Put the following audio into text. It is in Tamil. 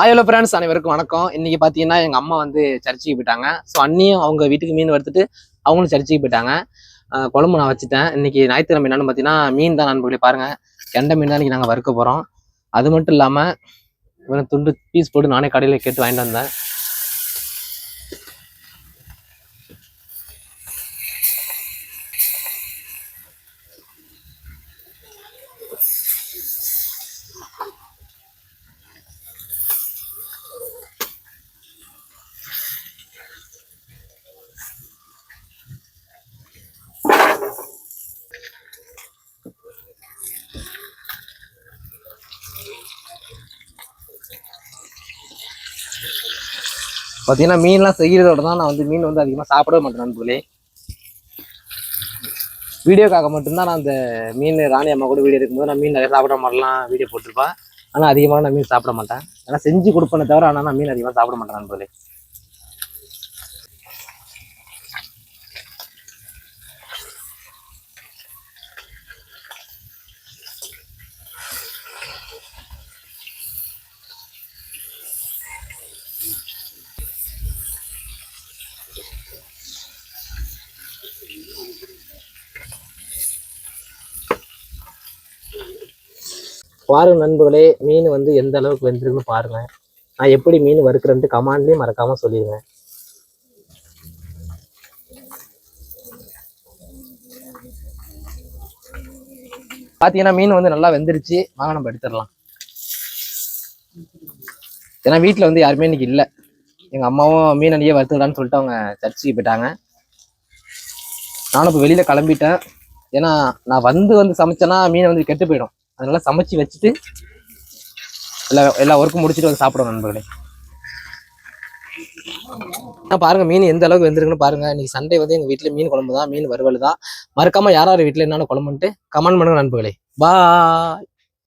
ஹலோ ஃப்ரெண்ட்ஸ் அனைவருக்கும் வணக்கம். இன்னைக்கு பார்த்தீங்கன்னா எங்கள் அம்மா வந்து சர்ச்சுக்கு போயிட்டாங்க. ஸோ அண்ணியும் அவங்க வீட்டுக்கு மீன் வறுத்துட்டு அவங்களும் சர்ச்சுக்கு போயிட்டாங்க. குழம்பு நான் வச்சுட்டேன். இன்னைக்கு ஞாயிற்றுக்கிழமை என்னன்னு பார்த்தீங்கன்னா மீன் தான் நண்பர்களே பாருங்க. கெண்டை மீன் தான் இன்னைக்கு நாங்கள் வறுக்க போகிறோம் அது மட்டும் இல்லாமல் இவன் துண்டு பீஸ் போட்டு நானே கடையில் கேட்டு வாங்கிட்டு வந்தேன். பார்த்தீங்கன்னா மீன்லாம் செய்கிறதோட தான் நான் வந்து மீன் வந்து அதிகமாக சாப்பிடவே மாட்டேன் நண்பர்களே. வீடியோக்காக மட்டும்தான் நான் அந்த மீன் ராணி அம்மா கூட வீடியோ எடுக்கும்போது நான் மீன் நிறைய சாப்பிட மாதிரிலாம் வீடியோ போட்டிருப்பேன். ஆனால் அதிகமாக நான் மீன் சாப்பிட மாட்டேன். ஆனால் செஞ்சு கொடுப்பேனே தவிர ஆனால் நான் மீன் அதிகமாக சாப்பிட மாட்டேன் நண்பர்களே. பாருங்க நண்பர்களே மீன் வந்து எந்த அளவுக்கு வெந்திருக்குன்னு பாருங்க. நான் எப்படி மீன் வறுக்கிறேன்ட்டு கமாண்ட்லேயும் மறக்காம சொல்லிடுங்க பார்த்தீங்கன்னா மீன் வந்து நல்லா வெந்துருச்சு. வாங்க நம்ம எடுத்துடலாம். ஏன்னா வீட்டில் வந்து யாருமே இன்னைக்கு இல்லை. எங்கள் அம்மாவும் மீன் அடியே வறுத்துக்கலான்னு சொல்லிட்டு அவங்க சர்ச்சுக்கு போயிட்டாங்க. நானும் இப்போ வெளியில் கிளம்பிட்டேன். ஏன்னா நான் வந்து வந்து சமைச்சேன்னா மீன் வந்து கெட்டு போயிடும். அதனால சமைச்சு வச்சுட்டு எல்லா எல்லா ஒர்க்கும் முடிச்சுட்டு வந்து சாப்பிடுவோம் நண்பர்களே. பாருங்க மீன் எந்த அளவுக்கு வெந்திருக்குன்னு பாருங்க. இன்னைக்கு சண்டே வந்து எங்க வீட்டுல மீன் குழம்பு தான் மீன் வறுவல் தான் மறக்காம யார் யார் வீட்ல என்னென்ன குழம்புன்ட்டு கமெண்ட் பண்ணுங்க நண்பர்களே. பாய்